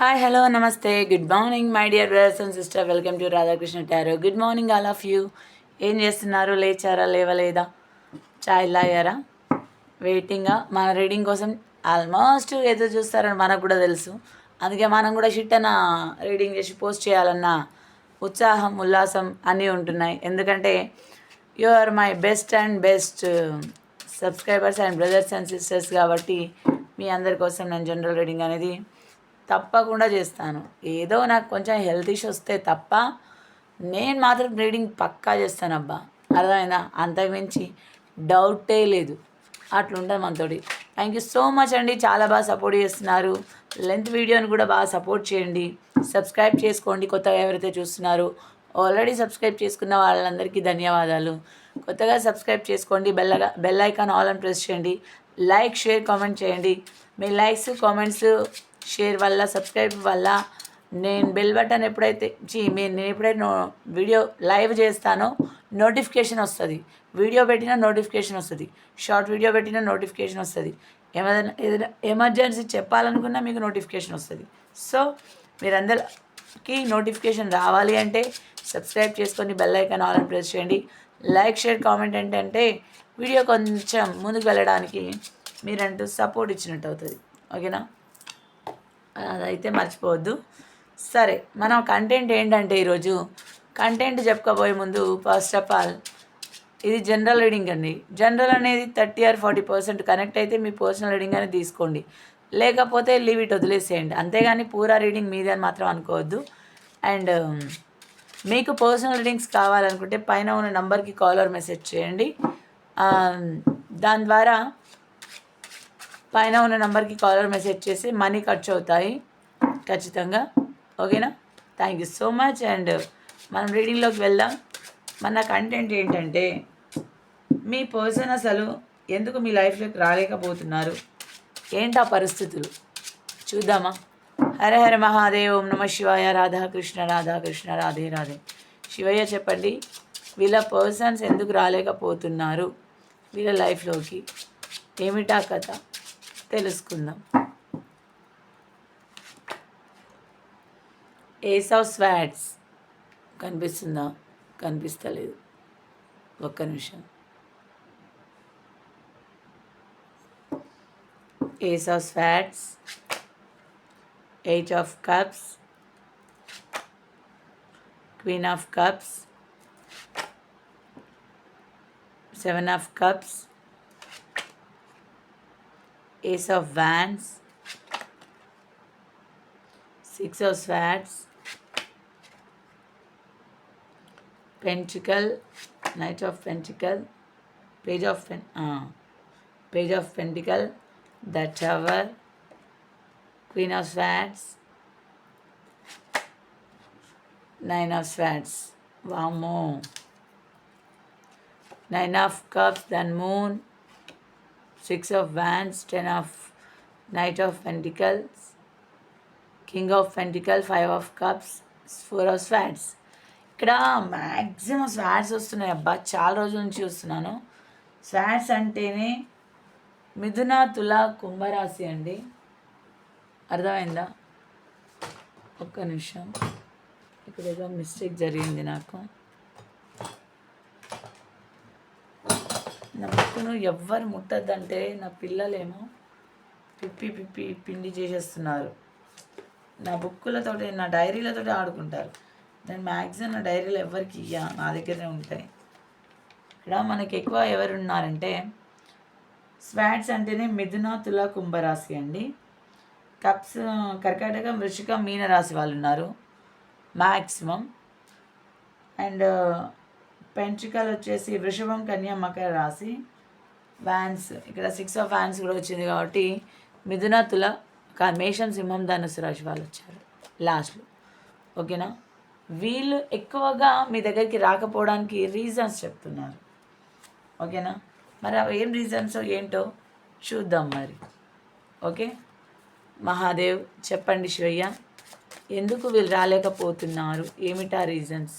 Hi hello namaste good morning my dear brothers and sister welcome to Radhakrishna tarot good morning all of you ఏం చేస్తున్నారు? లేచారా? లేవలేదా? చాయ్ లాగారా వెయిటింగా మన reading కోసం almost ఏదో చూస్తారని మనకు కూడా తెలుసు. అందుకే మనం కూడా షిట్ అన్న రీడింగ్ చేసి పోస్ట్ చేయాలన్న ఉత్సాహం ఉల్లాసం అన్నీ ఉంటున్నాయి. ఎందుకంటే you are my best and best subscribers and brothers and sisters కాబట్టి మీ అందరి కోసం నేను జనరల్ రీడింగ్ అనేది తప్పకుండా చేస్తాను. ఏదో నాకు కొంచెం హెల్త్ ఇష్యూ వస్తే తప్ప నేను మాత్రం రీడింగ్ పక్కా చేస్తాను అబ్బా అర్థమైందా అంతకుమించి డౌటే లేదు. అట్లుంటుంది మనతోటి. థ్యాంక్ యూ సో మచ్ అండి. చాలా బాగా సపోర్ట్ చేస్తున్నారు. లెంత్ వీడియోని కూడా బాగా సపోర్ట్ చేయండి. సబ్స్క్రైబ్ చేసుకోండి కొత్తగా ఎవరైతే చూస్తున్నారో. ఆల్రెడీ సబ్స్క్రైబ్ చేసుకున్న వాళ్ళందరికీ ధన్యవాదాలు. కొత్తగా సబ్స్క్రైబ్ చేసుకోండి. బెల్ బెల్ ఐకాన్ ఆల్ అని ప్రెస్ చేయండి. లైక్ షేర్ కామెంట్ చేయండి. మీ లైక్స్ కామెంట్స్ షేర్ వల్ల సబ్స్క్రైబ్ వల్ల నేను బెల్ బటన్ ఎప్పుడైతే చీ మీరు నేను ఎప్పుడైతే నో వీడియో లైవ్ చేస్తానో నోటిఫికేషన్ వస్తుంది. వీడియో పెట్టినా నోటిఫికేషన్ వస్తుంది. షార్ట్ వీడియో పెట్టినా నోటిఫికేషన్ వస్తుంది. ఏమైనా ఏదైనా ఎమర్జెన్సీ చెప్పాలనుకున్నా మీకు నోటిఫికేషన్ వస్తుంది. సో మీరందరికీ నోటిఫికేషన్ రావాలి అంటే సబ్స్క్రైబ్ చేసుకొని బెల్ ఐకాన్ ఆల్ ప్రెస్ చేయండి. లైక్ షేర్ కామెంట్ ఏంటంటే వీడియో కొంచెం ముందుకు వెళ్ళడానికి మీరంటూ సపోర్ట్ ఇచ్చినట్టు అవుతుంది. ఓకేనా? అదైతే మర్చిపోవద్దు. సరే మనం కంటెంట్ ఏంటంటే ఈరోజు? కంటెంట్ చెప్పుకోబోయే ముందు ఫస్ట్ ఆఫ్ ఆల్ ఇది జనరల్ రీడింగ్ అండి. జనరల్ అనేది thirty or forty percent connect అయితే మీ పర్సనల్ రీడింగ్ అనేది తీసుకోండి. లేకపోతే లీవ్ ఇట్ వదిలేసేయండి. అంతేగాని పూరా రీడింగ్ మీదే అని మాత్రం అనుకోవద్దు. అండ్ um, మీకు పర్సనల్ రీడింగ్స్ కావాలనుకుంటే పైన ఉన్న నంబర్కి కాల్ ఆర్ మెసేజ్ చేయండి. Um, దాని ద్వారా పైన ఉన్న నెంబర్కి కాలర్ మెసేజ్ చేసి మనీ ఖర్చు అవుతాయి. ఖచ్చితంగా. ఓకేనా? Thank you so much and మనం రీడింగ్లోకి వెళ్దాం. మన కంటెంట్ ఏంటంటే మీ పర్సన్ అసలు ఎందుకు మీ లైఫ్లోకి రాలేకపోతున్నారు? ఏంటా పరిస్థితులు? చూద్దామా? హర హర మహాదేవ్ ఓం నమ శివాయ రాధాకృష్ణ రాధాకృష్ణ రాధే రాధే శివయ్య చెప్పండి వీళ్ళ పర్సన్స్ ఎందుకు రాలేకపోతున్నారు? వీళ్ళ లైఫ్లోకి ఏమిటా కథ? తెలుసుకుందాం. Ace of swords. కనిపిస్తుందా? కనిపిస్తలేదు. ఒక్క నిమిషం. Ace of swords. Eight of cups. Queen of cups. Seven of cups. Ace of wands. Six of swords. Pentacle. Knight of pentacle. Page of pen uh, page of pentacle. The tower. Queen of swords. Nine of swords. More. Nine of cups then moon six of wands ten of knight of pentacles king of pentacle five of cups four of swords ఇక్కడ maximum swords వస్తున్నాయి. అబ్బా చాలా రోజుల నుంచి చూస్తున్నాను. Swords అంటేనే మిథున తుల కుంభరాశి అండి. అర్థమైందా? ఒక్క నిమిషం. ఇక్కడ ఏదో మిస్టేక్ జరిగింది నాకు. నా బుక్కును ఎవ్వరు ముట్టద్దంటే నా పిల్లలేమో పిప్పి పిప్పి పిండి చేసేస్తున్నారు. నా బుక్కులతో నా డైరీలతో ఆడుకుంటారు. నేను మ్యాక్సిమం నా డైరీలు ఎవరికి ఇయ్యా నా దగ్గరే ఉంటాయి. ఇక్కడ మనకి ఎక్కువ ఎవరు ఉన్నారంటే స్వాట్స్ అంటేనే మిథున తుల కుంభరాశి అండి. కప్స్ కర్కాటక వృషిక మీన రాశి వాళ్ళు ఉన్నారు మ్యాక్సిమం అండ్ పెంచికల్ వచ్చేసి వృషభం కన్యా మకర రాశి. వ్యాన్స్ ఇక్కడ సిక్స్ ఆఫ్ వ్యాన్స్ కూడా వచ్చింది కాబట్టి మిథున తుల మేషం సింహం ధనుసు రాశి వాళ్ళు వచ్చారు లాస్ట్లో ఓకేనా వీళ్ళు ఎక్కువగా మీ దగ్గరికి రాకపోవడానికి రీజన్స్ చెప్తున్నారు. ఓకేనా మరి అవి ఏం రీజన్స్ ఏంటో చూద్దాం మరి. ఓకే మహాదేవ్ చెప్పండి శివయ్య ఎందుకు వీళ్ళు రాలేకపోతున్నారు? ఏమిటా రీజన్స్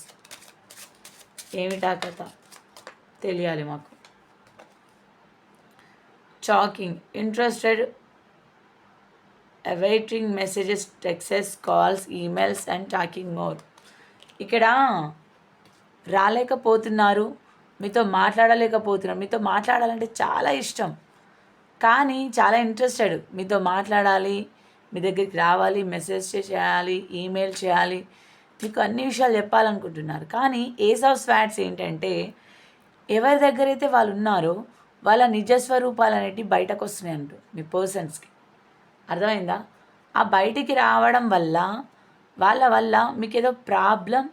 ఏమిటా కథ తెలియాలి మాకు. Checking interested awaiting messages texts calls emails and talking more ఇక్కడ? రాలేకపోతున్నారు. మీతో మాట్లాడలేకపోతున్నారు. మీతో మాట్లాడాలంటే చాలా ఇష్టం. కానీ చాలా ఇంట్రెస్టెడ్ మీతో మాట్లాడాలి మీ దగ్గరికి రావాలి మెసేజ్ చేయాలి ఈమెయిల్ చేయాలి. మీకు అన్ని విషయాలు చెప్పాలనుకుంటున్నారు. కానీ ఏస్ ఆఫ్ స్వాట్స్ ఏంటంటే ఎవరి దగ్గర అయితే వాళ్ళు ఉన్నారో వాళ్ళ నిజస్వరూపాలు అనేటివి బయటకు వస్తున్నాయి అంటూ మీ పర్సన్స్కి. అర్థమైందా? ఆ బయటికి రావడం వల్ల వాళ్ళ వల్ల మీకు ఏదో ప్రాబ్లం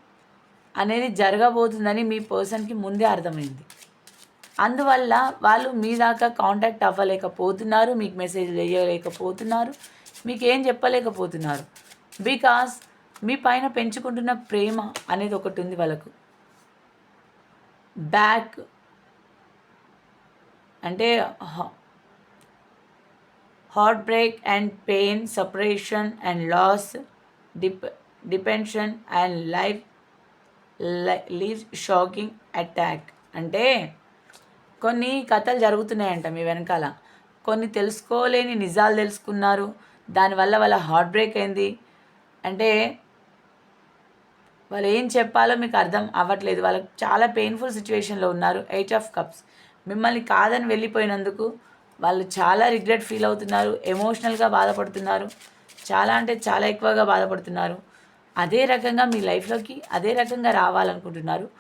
అనేది జరగబోతుందని మీ పర్సన్కి ముందే అర్థమైంది. అందువల్ల వాళ్ళు మీ దాకా కాంటాక్ట్ అవ్వలేకపోతున్నారు మీకు మెసేజ్ వేయలేకపోతున్నారు మీకేం చెప్పలేకపోతున్నారు. బికాస్ మీ పైన పెంచుకుంటున్న ప్రేమ అనేది ఒకటి ఉంది వాళ్ళకు. బ్యాక్ అంటే heart break and pain separation and loss dip depression and life leave shocking attack అంటే కొన్ని కథలు జరుగుతున్నాయంట మీ వెనకాల. కొన్ని తెలుసుకోలేని నిజాలు తెలుసుకున్నారు. దానివల్ల వాళ్ళ హార్ట్ బ్రేక్ అయింది అంటే వాళ్ళు ఏం చెప్పాలో మీకు అర్థం అవ్వట్లేదు. వాళ్ళకి చాలా పెయిన్ఫుల్ సిచ్యువేషన్లో ఉన్నారు. ఎయిట్ ఆఫ్ కప్స్ మిమ్మల్ని కాదని వెళ్ళిపోయినందుకు వాళ్ళు చాలా రిగ్రెట్ ఫీల్ అవుతున్నారు. ఎమోషనల్గా బాధపడుతున్నారు. చాలా అంటే చాలా ఎక్కువగా బాధపడుతున్నారు. అదే రకంగా మీ లైఫ్లోకి అదే రకంగా రావాలనుకుంటున్నారు.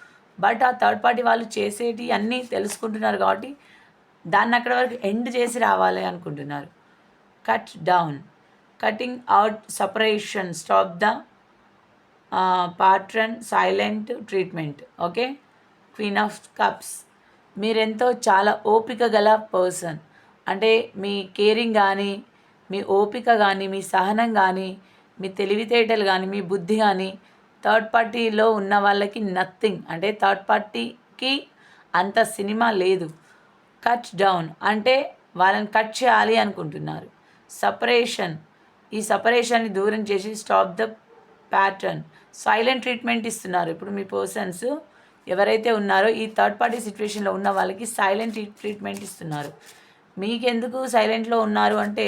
బట్ ఆ థర్డ్ పార్టీ వాళ్ళు చేసేటి అన్నీ తెలుసుకుంటున్నారు కాబట్టి దాన్ని అక్కడ వరకు ఎండ్ చేసి రావాలి అనుకుంటున్నారు. Cut down cutting out separation stop the pattern silent treatment okay? Queen of cups. మీరెంతో చాలా ఓపిక గల పర్సన్. అంటే మీ కేరింగ్ కానీ మీ ఓపిక కానీ మీ సహనం కానీ మీ తెలివితేటలు కానీ మీ బుద్ధి కానీ థర్డ్ పార్టీలో ఉన్న వాళ్ళకి నథింగ్. అంటే థర్డ్ పార్టీకి అంత సినిమా లేదు. Cut down. అంటే వాళ్ళని కట్ చేయాలి అనుకుంటున్నారు. సపరేషన్. ఈ సపరేషన్ని దూరం చేసి stop the pattern silent treatment ఇస్తున్నారు. ఇప్పుడు మీ పర్సన్స్ ఎవరైతే ఉన్నారో ఈ థర్డ్ పార్టీ సిచ్యువేషన్లో ఉన్న వాళ్ళకి సైలెంట్ ట్రీట్మెంట్ ఇస్తున్నారు. మీకెందుకు సైలెంట్లో ఉన్నారు అంటే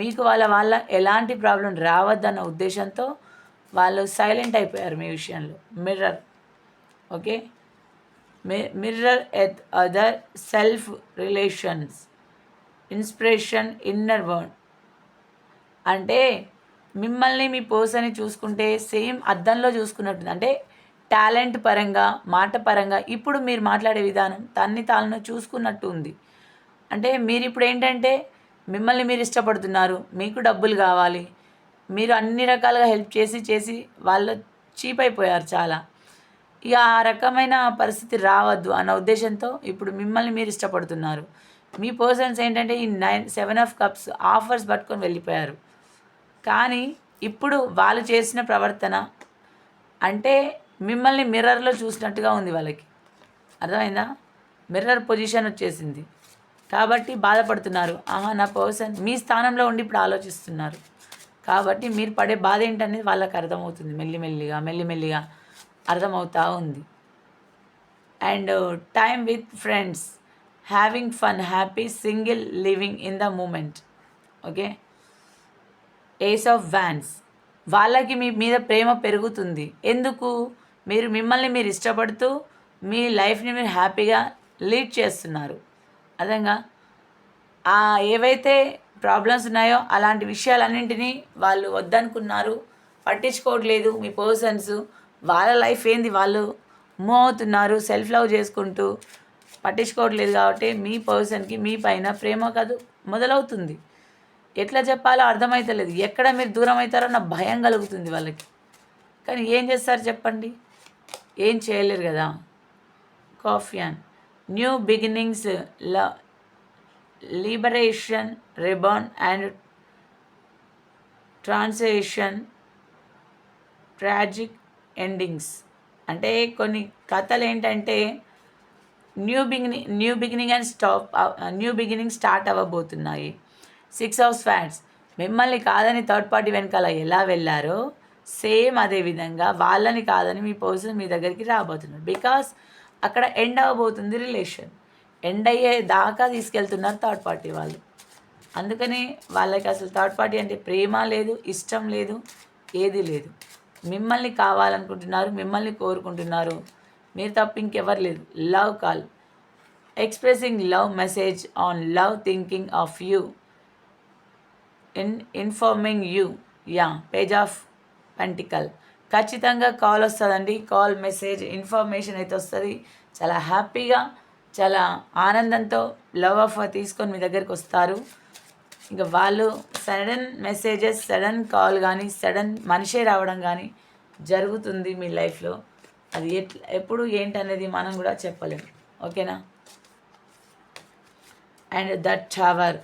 మీకు వాళ్ళ వాళ్ళ ఎలాంటి ప్రాబ్లం రావద్దన్న ఉద్దేశంతో వాళ్ళు సైలెంట్ అయిపోయారు మీ విషయంలో. Mirror okay mirror each other self relations inspiration inner word అంటే మిమ్మల్ని మీ పర్సన్ని చూసుకుంటే సేమ్ అద్దంలో చూసుకున్నట్టుంది. అంటే టాలెంట్ పరంగా మాట పరంగా ఇప్పుడు మీరు మాట్లాడే విధానం తన్ని తాను చూసుకున్నట్టు ఉంది అంటే మీరు ఇప్పుడు ఏంటంటే మిమ్మల్ని మీరు ఇష్టపడుతున్నారు మీకు డబ్బులు కావాలి మీరు అన్ని రకాలుగా హెల్ప్ చేసి చేసి వాళ్ళు చీప్ అయిపోయారు చాలా. ఇక ఆ రకమైన పరిస్థితి రావద్దు అన్న ఉద్దేశంతో ఇప్పుడు మిమ్మల్ని మీరు ఇష్టపడుతున్నారు. మీ పర్సన్స్ ఏంటంటే ఈ nine seven of cups offers పట్టుకొని వెళ్ళిపోయారు. కానీ ఇప్పుడు వాళ్ళు చేసిన ప్రవర్తన అంటే మిమ్మల్ని మిర్రర్లో చూసినట్టుగా ఉంది వాళ్ళకి. అర్థమైందా? మిర్రర్ పొజిషన్ వచ్చేసింది. కాబట్టి బాధపడుతున్నారు. ఆహా నా పర్సన్ మీ స్థానంలో ఉండి ఇప్పుడు ఆలోచిస్తున్నారు. కాబట్టి మీరు పడే బాధ ఏంటనేది వాళ్ళకి అర్థమవుతుంది. మెల్లిమెల్లిగా మెల్లిమెల్లిగా అర్థమవుతూ ఉంది. And time with friends. Having fun happy single living in the moment. Okay? Ace of wands వాళ్ళకి మీ మీద ప్రేమ పెరుగుతుంది. ఎందుకు? మీరు మిమ్మల్ని మీరు ఇష్టపడుతూ మీ లైఫ్ని మీరు హ్యాపీగా లీడ్ చేస్తున్నారు. అదంగా ఏవైతే ప్రాబ్లమ్స్ ఉన్నాయో అలాంటి విషయాలన్నింటినీ వాళ్ళు వద్దనుకున్నారు. పట్టించుకోవట్లేదు మీ పర్సన్స్. వాళ్ళ లైఫ్ ఏంది? వాళ్ళు మూవ్ అవుతున్నారు సెల్ఫ్ లవ్ చేసుకుంటూ పట్టించుకోవట్లేదు కాబట్టి మీ పర్సన్కి మీ పైన ప్రేమ కాదు మొదలవుతుంది. ఎట్లా చెప్పాలో అర్థమవుతలేదు ఎక్కడ మీరు దూరం అవుతారో నా భయం కలుగుతుంది వాళ్ళకి. కానీ ఏం చేస్తారు చెప్పండి? ఏం చేయలేరు కదా. కాఫియాన్ న్యూ బిగినింగ్స్ ల liberation reborn and transition tragic endings. అంటే కొన్ని కథలు ఏంటంటే new beginning new beginning and stop new beginning start అవ్వబోతున్నాయి. Six house fans మిమ్మల్ని కాదని థర్డ్ పార్టీ వెనకాల ఎలా వెళ్ళారో సేమ్ అదే విధంగా వాళ్ళని కాదని మీ పర్సన్ మీ దగ్గరికి రాబోతున్నారు. బికాస్ అక్కడ ఎండ్ అవ్వబోతుంది రిలేషన్ ఎండ్ అయ్యే దాకా తీసుకెళ్తున్నారు థర్డ్ పార్టీ వాళ్ళు. అందుకని వాళ్ళకి అసలు థర్డ్ పార్టీ అంటే ప్రేమ లేదు ఇష్టం లేదు ఏది లేదు. మిమ్మల్ని కావాలనుకుంటున్నారు మిమ్మల్ని కోరుకుంటున్నారు. మీరు తప్ప ఇంకెవరు లేదు love call expressing love message on love thinking of you in informing you yeah page of pentacle ఖచ్చితంగా కాల్ వస్తుందండి. కాల్ మెసేజ్ ఇన్ఫర్మేషన్ అయితే వస్తుంది. చాలా హ్యాపీగా చాలా ఆనందంతో లవ్ ఆఫ్ తీసుకొని మీ దగ్గరికి వస్తారు. ఇంకా వాళ్ళు సడన్ మెసేజెస్ సడన్ కాల్ కానీ సడన్ మనిషే రావడం కానీ జరుగుతుంది మీ లైఫ్లో అది ఎట్లా ఎప్పుడు ఏంటనేది మనం కూడా చెప్పలేము ఓకేనా? And that tower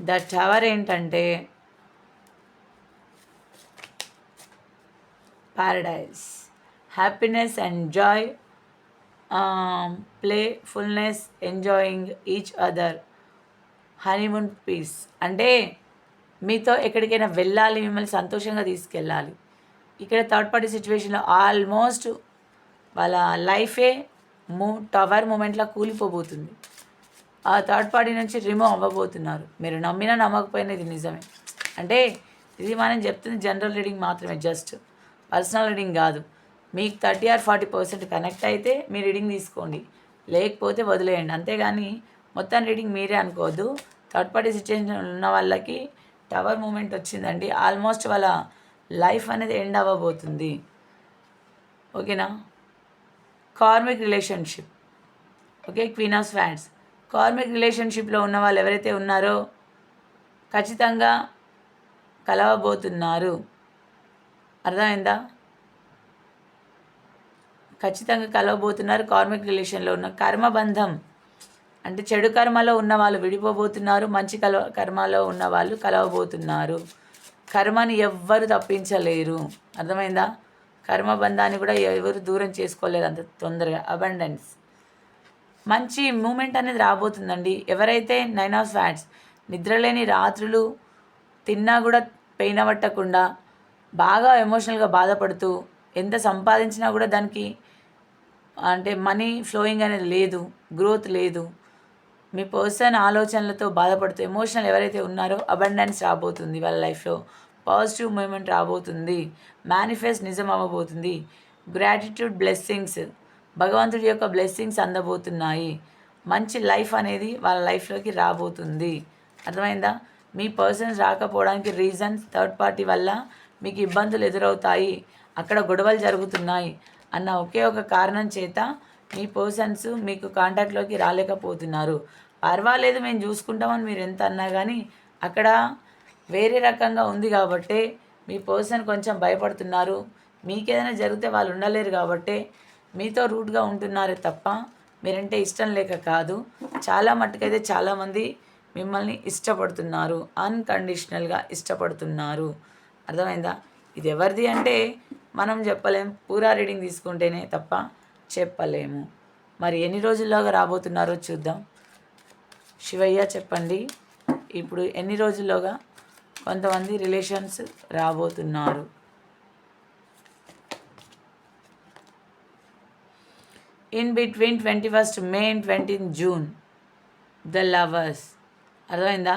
the tower ఏంటంటే paradise. Happiness and joy playfulness enjoying each other. Honeymoon peace. అంటే మీతో ఎక్కడికైనా వెళ్ళాలి మిమ్మల్ని సంతోషంగా తీసుకెళ్ళాలి. ఇక్కడ థర్డ్ పార్టీ సిచ్యువేషన్లో ఆల్మోస్ట్ వాళ్ళ లైఫే మూ టవర్ మూమెంట్లో కూలిపోబోతుంది. ఆ థర్డ్ పార్టీ నుంచి రిమూవ్ అవ్వబోతున్నారు. మీరు నమ్మినా నమ్మకపోయినా ఇది నిజమే. అంటే ఇది మనం చెప్తుంది జనరల్ రీడింగ్ మాత్రమే జస్ట్ పర్సనల్ రీడింగ్ కాదు. మీకు thirty or forty percent connect అయితే మీ రీడింగ్ తీసుకోండి. లేకపోతే వదిలేయండి. అంతేగాని మొత్తం రీడింగ్ మీరే అనుకోవద్దు. థర్డ్ పార్టీ సిచ్యువేషన్ ఉన్న వాళ్ళకి టవర్ మూమెంట్ వచ్చిందండి. ఆల్మోస్ట్ వాళ్ళ లైఫ్ అనేది ఎండ్ అవ్వబోతుంది. ఓకేనా? Karmic relationship. Okay queen of fans karmic రిలేషన్షిప్లో ఉన్న వాళ్ళు ఎవరైతే ఉన్నారో ఖచ్చితంగా కలవబోతున్నారు. అర్థమైందా? ఖచ్చితంగా కలవబోతున్నారు కార్మిక్ రిలేషన్లో ఉన్న కర్మబంధం. అంటే చెడు కర్మలో ఉన్న వాళ్ళు విడిపోబోతున్నారు మంచి కల కర్మలో ఉన్న వాళ్ళు కలవబోతున్నారు. కర్మని ఎవ్వరు తప్పించలేరు. అర్థమైందా? కర్మబంధాన్ని కూడా ఎవరు దూరం చేసుకోలేరు అంత తొందరగా. అబండెన్స్ మంచి మూమెంట్ అనేది రాబోతుందండి. ఎవరైతే నైన్ ఆఫ్ ఫ్యాట్స్ నిద్రలేని రాత్రులు తిన్నా కూడా పెయిన్ పట్టకుండా బాగా ఎమోషనల్గా బాధపడుతూ ఎంత సంపాదించినా కూడా దానికి అంటే మనీ ఫ్లోయింగ్ అనేది లేదు గ్రోత్ లేదు. మీ పర్సన్ ఆలోచనలతో బాధపడుతూ ఎమోషనల్ ఎవరైతే ఉన్నారో అబండెన్స్ రాబోతుంది వాళ్ళ లైఫ్లో. పాజిటివ్ మూమెంట్ రాబోతుంది. మేనిఫెస్ట్ నిజం అవ్వబోతుంది. గ్రాటిట్యూడ్ బ్లెస్సింగ్స్ భగవంతుడి యొక్క బ్లెస్సింగ్స్ అందబోతున్నాయి. మంచి లైఫ్ అనేది వాళ్ళ లైఫ్లోకి రాబోతుంది. అర్థమైందా? మీ పర్సన్స్ రాకపోవడానికి రీజన్స్ థర్డ్ పార్టీ వల్ల మీకు ఇబ్బందులు ఎదురవుతాయి. అక్కడ గొడవలు జరుగుతున్నాయి అన్న ఒకే ఒక కారణం చేత మీ పర్సన్స్ మీకు కాంటాక్ట్లోకి రాలేకపోతున్నారు. పర్వాలేదు మేము చూసుకుంటామని మీరు ఎంత అన్నా కానీ అక్కడ వేరే రకంగా ఉంది కాబట్టి మీ పర్సన్ కొంచెం భయపడుతున్నారు. మీకు ఏదైనా జరిగితే వాళ్ళు ఉండలేరు కాబట్టి మీతో రూట్గా ఉంటున్నారే తప్ప మీరంటే ఇష్టం లేక కాదు. చాలా మట్టుకైతే చాలామంది మిమ్మల్ని ఇష్టపడుతున్నారు. అన్కండిషనల్గా ఇష్టపడుతున్నారు. అర్థమైందా? ఇది ఎవరిది అంటే మనం చెప్పలేం. పూరా రీడింగ్ తీసుకుంటేనే తప్ప చెప్పలేము. మరి ఎన్ని రోజుల్లోగా రాబోతున్నారో చూద్దాం. శివయ్య చెప్పండి. ఇప్పుడు ఎన్ని రోజుల్లోగా కొంతమంది రిలేషన్స్ రాబోతున్నారు? In between twenty first May and twentieth June the lovers అర్థమైందా?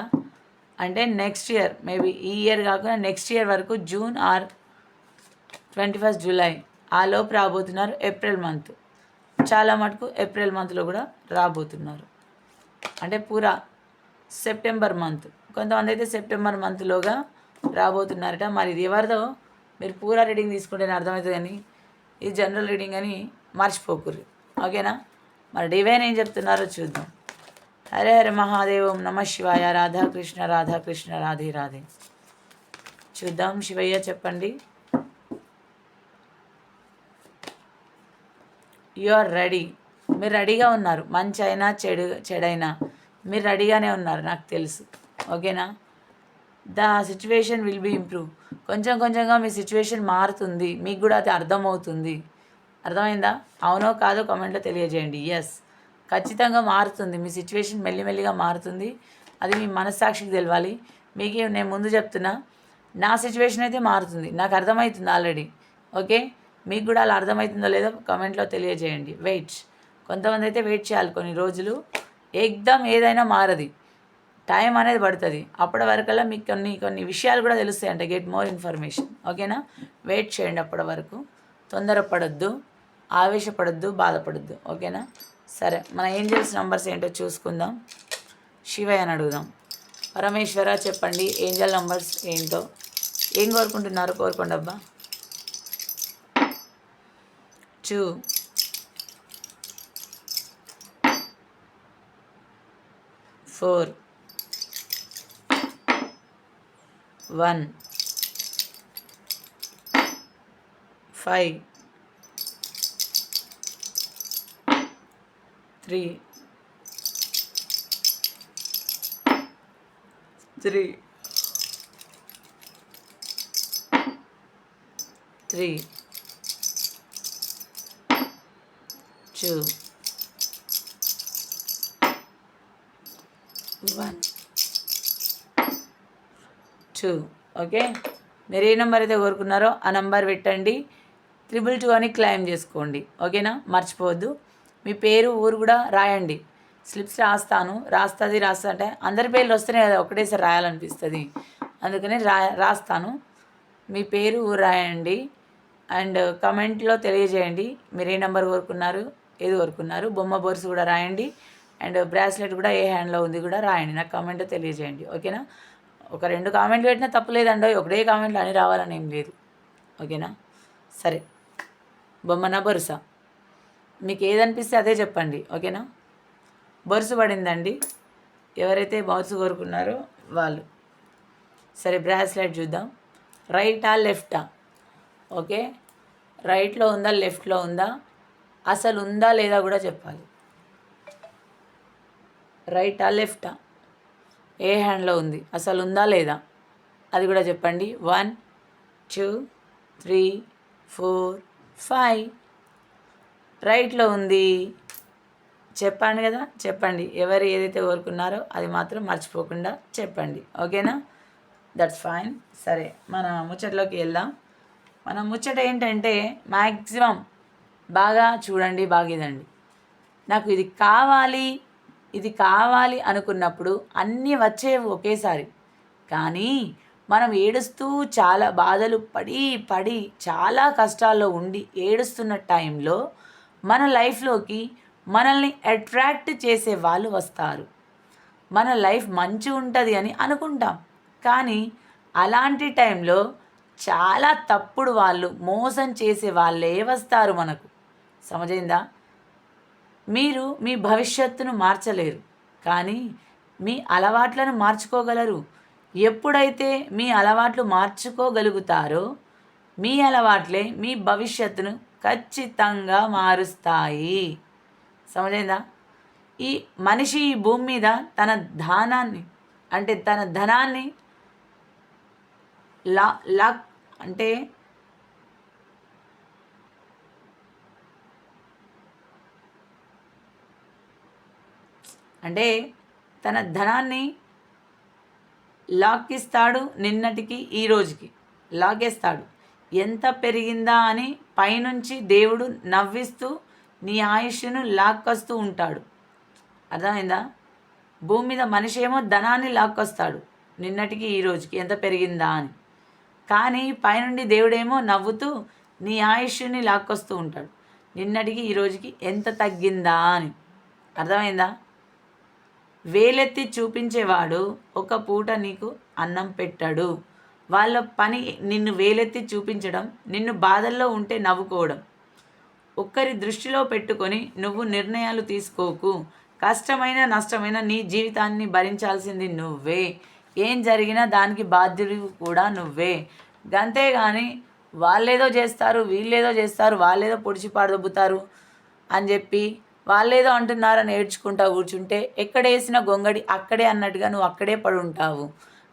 అంటే నెక్స్ట్ ఇయర్ మేబీ ఈ ఇయర్ కాకుండా నెక్స్ట్ ఇయర్ వరకు June or twenty first July ఆలోపు రాబోతున్నారు ఏప్రిల్ మంత్ చాలా మటుకు ఏప్రిల్ మంత్లో కూడా రాబోతున్నారు. అంటే పూరా సెప్టెంబర్ మంత్ కొంతమంది అయితే సెప్టెంబర్ మంత్లోగా రాబోతున్నారట. మరి ఇది ఎవరిదో మీరు పూరా రీడింగ్ తీసుకుంటేనే అర్థమవుతుంది కానీ ఇది జనరల్ రీడింగ్ అని మర్చిపోకూరు ఓకేనా? మరి డివైన్ ఏం చెప్తున్నారో చూద్దాం. హరే హరే మహాదేవం నమ శివాయ రాధాకృష్ణ రాధాకృష్ణ రాధే రాధే చూద్దాం శివయ్య చెప్పండి. యు ఆర్ రెడీ మీరు రెడీగా ఉన్నారు. మంచి అయినా చెడు చెడైనా. మీరు రెడీగానే ఉన్నారు నాకు తెలుసు. ఓకేనా? The situation will be improve కొంచెం కొంచెంగా మీ సిచ్యువేషన్ మారుతుంది. మీకు కూడా అది అర్థమవుతుంది. అర్థమైందా? అవునో కాదో కామెంట్లో తెలియజేయండి. ఎస్ ఖచ్చితంగా మారుతుంది. మీ సిచ్యువేషన్ మెల్లిమెల్లిగా మారుతుంది. అది మీ మనస్సాక్షికి తెలవాలి. మీకు నేను ముందు చెప్తున్నా నా సిచ్యువేషన్ అయితే మారుతుంది. నాకు అర్థమవుతుంది ఆల్రెడీ ఓకే మీకు కూడా అలా అర్థమవుతుందో లేదో కమెంట్లో తెలియజేయండి. వెయిట్ కొంతమంది అయితే వెయిట్ చేయాలి కొన్ని రోజులు. ఎగ్దమ్ ఏదైనా మారది. టైం అనేది పడుతుంది. అప్పటి వరకల్లా మీకు కొన్ని కొన్ని విషయాలు కూడా తెలుస్తాయి గెట్ మోర్ ఇన్ఫర్మేషన్ ఓకేనా వెయిట్ చేయండి అప్పటి వరకు. తొందరపడొద్దు. ఆవేశపడొద్దు బాధపడొద్దు. ఓకేనా? సరే మన ఏంజల్స్ నంబర్స్ ఏంటో చూసుకుందాం. శివయ్య అని అడుగుదాం. పరమేశ్వర చెప్పండి ఏంజల్ నంబర్స్ ఏంటో. ఏం కోరుకుంటున్నారు? కోరుకోండి అబ్బా. Two four. One. Five. Three. Three. Three. Two. One. Two. Okay? మీరు ఏ నెంబర్ అయితే కోరుకున్నారో ఆ నెంబర్ పెట్టండి. త్రిబుల్ టూ అని క్లెయిమ్ చేసుకోండి. ఓకేనా? మర్చిపోవద్దు. మీ పేరు ఊరు కూడా రాయండి. స్లిప్స్ రాస్తాను. రాస్తుంది రాస్తా అంటే అందరి పేర్లు వస్తేనే కదా ఒకటేసారి రాయాలనిపిస్తుంది. అందుకని రా రాస్తాను. మీ పేరు ఊరు రాయండి. అండ్ కమెంట్లో తెలియజేయండి. మీరు ఏ నెంబర్ కోరుకున్నారు ఏది కోరుకున్నారు బొమ్మ బోర్స్ కూడా రాయండి. అండ్ బ్రాస్లెట్ కూడా ఏ హ్యాండ్లో ఉంది కూడా రాయండి. నాకు కామెంట్ తెలియజేయండి. ఓకేనా? ఒక రెండు కామెంట్లు పెట్టినా తప్పులేదండి ఒకటే కామెంట్లు అని రావాలని ఏం లేదు. ఓకేనా? సరే. బొమ్మన బొరుస. మీకు ఏదనిపిస్తే అదే చెప్పండి ఓకేనా? బొరుసు పడిందండి. ఎవరైతే బొరుసు కోరుకున్నారో వాళ్ళు. సరే బ్రాస్లెట్ చూద్దాం. రైటా లెఫ్టా? ఓకే? రైట్లో ఉందా లెఫ్ట్లో ఉందా? అసలు ఉందా లేదా కూడా చెప్పాలి. రైటా లెఫ్టా? ఏ హ్యాండ్లో ఉంది? అసలు ఉందా లేదా? అది కూడా చెప్పండి. One two three four five. రైట్లో ఉంది. చెప్పండి కదా చెప్పండి. ఎవరు ఏదైతే కోరుకున్నారో అది మాత్రం మర్చిపోకుండా చెప్పండి. ఓకేనా? దట్స్ ఫైన్ సరే మన ముచ్చట్లోకి వెళ్దాం. మన ముచ్చట ఏంటంటే మ్యాక్సిమం బాగా చూడండి బాగా ఇదండి నాకు ఇది కావాలి ఇది కావాలి అనుకున్నప్పుడు అన్నీ వచ్చేవి ఒకేసారి. కానీ మనం ఏడుస్తూ చాలా బాధలు పడి పడి చాలా కష్టాల్లో ఉండి ఏడుస్తున్న టైంలో మన లైఫ్లోకి మనల్ని అట్రాక్ట్ చేసే వాళ్ళు వస్తారు. మన లైఫ్ మంచి ఉంటుంది అని అనుకుంటాం. కానీ అలాంటి టైంలో చాలా తప్పుడు వాళ్ళు మోసం చేసే వాళ్ళే వస్తారు మనకు. సమజైందా? మీరు మీ భవిష్యత్తును మార్చలేరు. కానీ మీ అలవాట్లను మార్చుకోగలరు. ఎప్పుడైతే మీ అలవాట్లు మార్చుకోగలుగుతారో మీ అలవాట్లే మీ భవిష్యత్తును ఖచ్చితంగా మారుస్తాయి. సమజైందా? ఈ మనిషి ఈ భూమి మీద తన ధానాన్ని అంటే తన ధనాన్ని లా లాక్ అంటే అంటే తన ధనాన్ని లాక్కిస్తాడు నిన్నటికి ఈ రోజుకి. లాగేస్తాడు. ఎంత పెరిగిందా అని పైనుంచి దేవుడు నవ్విస్తూ నీ ఆయుష్ను లాక్కొస్తూ ఉంటాడు. అర్థమైందా? భూమి మీద మనిషి ఏమో ధనాన్ని లాక్కొస్తాడు. నిన్నటికి ఈ రోజుకి ఎంత పెరిగిందా అని. కానీ పైనుండి దేవుడేమో నవ్వుతూ నీ ఆయుష్ని లాక్కొస్తూ ఉంటాడు. నిన్నటికి ఈ రోజుకి ఎంత తగ్గిందా అని. అర్థమైందా? వేలెత్తి చూపించేవాడు ఒక పూట నీకు అన్నం పెట్టాడు. వాళ్ళ పని నిన్ను వేలెత్తి చూపించడం నిన్ను బాధల్లో ఉంటే నవ్వుకోవడం. ఒక్కరి దృష్టిలో పెట్టుకొని నువ్వు నిర్ణయాలు తీసుకోకు. కష్టమైన నష్టమైన నీ జీవితాన్ని భరించాల్సింది నువ్వే. ఏం జరిగినా దానికి బాధ్యుడు కూడా నువ్వే. అంతేగాని వాళ్ళేదో చేస్తారు వీళ్ళేదో చేస్తారు వాళ్ళేదో పొడిచి పాడదొబ్బుతారు అని చెప్పి వాళ్ళేదో అంటున్నారని ఏడ్చుకుంటా కూర్చుంటే ఎక్కడ వేసిన గొంగడి అక్కడే అన్నట్టుగా నువ్వు అక్కడే పడి ఉంటావు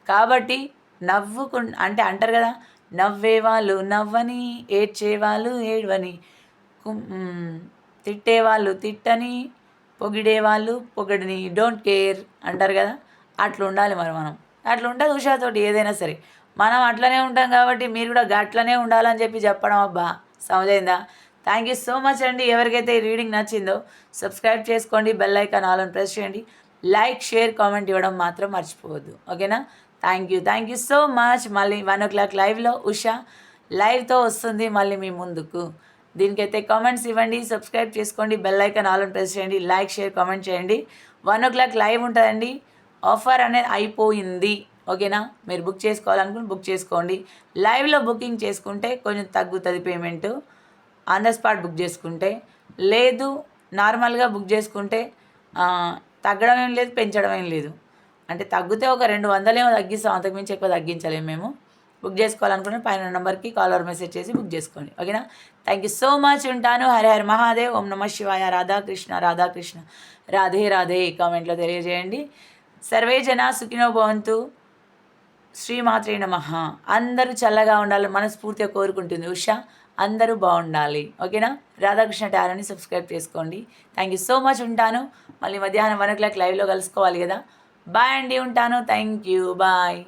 కాబట్టి నవ్వుకు అంటే అంటారు కదా నవ్వేవాళ్ళు నవ్వని ఏడ్చేవాళ్ళు ఏడ్వని. తిట్టేవాళ్ళు తిట్టని పొగిడేవాళ్ళు పొగడని. డోంట్ కేర్ అంటారు కదా అట్లా ఉండాలి మరి మనం. అట్లా ఉంటుంది ఉషాతోటి ఏదైనా సరే. మనం అట్లనే ఉంటాం కాబట్టి మీరు కూడా అట్లనే ఉండాలని చెప్పి చెప్పడం అబ్బా. సమజైందా థ్యాంక్ యూ సో మచ్ అండి. ఎవరికైతే ఈ రీడింగ్ నచ్చిందో సబ్స్క్రైబ్ చేసుకోండి బెల్ ఐకాన్ ఆల్ అని ప్రెస్ చేయండి. లైక్ షేర్ కామెంట్ ఇవ్వడం మాత్రం మర్చిపోవద్దు. ఓకేనా? Thank you thank you so much మళ్ళీ వన్ ఓ క్లాక్ లైవ్లో ఉషా లైవ్తో వస్తుంది మళ్ళీ మీ ముందుకు. దీనికైతే కామెంట్స్ ఇవ్వండి సబ్స్క్రైబ్ చేసుకోండి బెల్ ఐకాన్ ఆల్ అని ప్రెస్ చేయండి లైక్ షేర్ కామెంట్ చేయండి. వన్ ఓ క్లాక్ లైవ్ ఉంటుందండి. ఆఫర్ అనేది అయిపోయింది. ఓకేనా మీరు బుక్ చేసుకోవాలనుకుని బుక్ చేసుకోండి. లైవ్లో బుకింగ్ చేసుకుంటే కొంచెం తగ్గుతుంది payment on the spot book చేసుకుంటే. లేదు నార్మల్గా బుక్ చేసుకుంటే తగ్గడం ఏం లేదు పెంచడం ఏం లేదు. అంటే తగ్గితే ఒక రెండు వందలేమో తగ్గిస్తాం. అంతకుమించి ఎక్కువ తగ్గించలేము మేము. బుక్ చేసుకోవాలనుకుంటే పైన నెంబర్కి కాల్ ఆర్ మెసేజ్ చేసి బుక్ చేసుకోండి. ఓకేనా? థ్యాంక్ యూ సో మచ్ ఉంటాను. హరే హరి మహాదేవ్. ఓం నమ శివాయ. రాధాకృష్ణ రాధాకృష్ణ రాధే రాధే కామెంట్లో తెలియజేయండి. సర్వే జన సుఖినో భవంతు. శ్రీమాత్రే నమ. అందరూ చల్లగా ఉండాలని మనస్ఫూర్తిగా కోరుకుంటుంది ఉషా. అందరూ బాగుండాలి. ఓకేనా? రాధాకృష్ణ టారోని సబ్స్క్రైబ్ చేసుకోండి. థ్యాంక్ యూ సో మచ్ ఉంటాను. మళ్ళీ మధ్యాహ్నం వన్ ఓ క్లాక్ లైవ్లో కలుసుకోవాలి కదా. బాయ్ అండి ఉంటాను. Thank you bye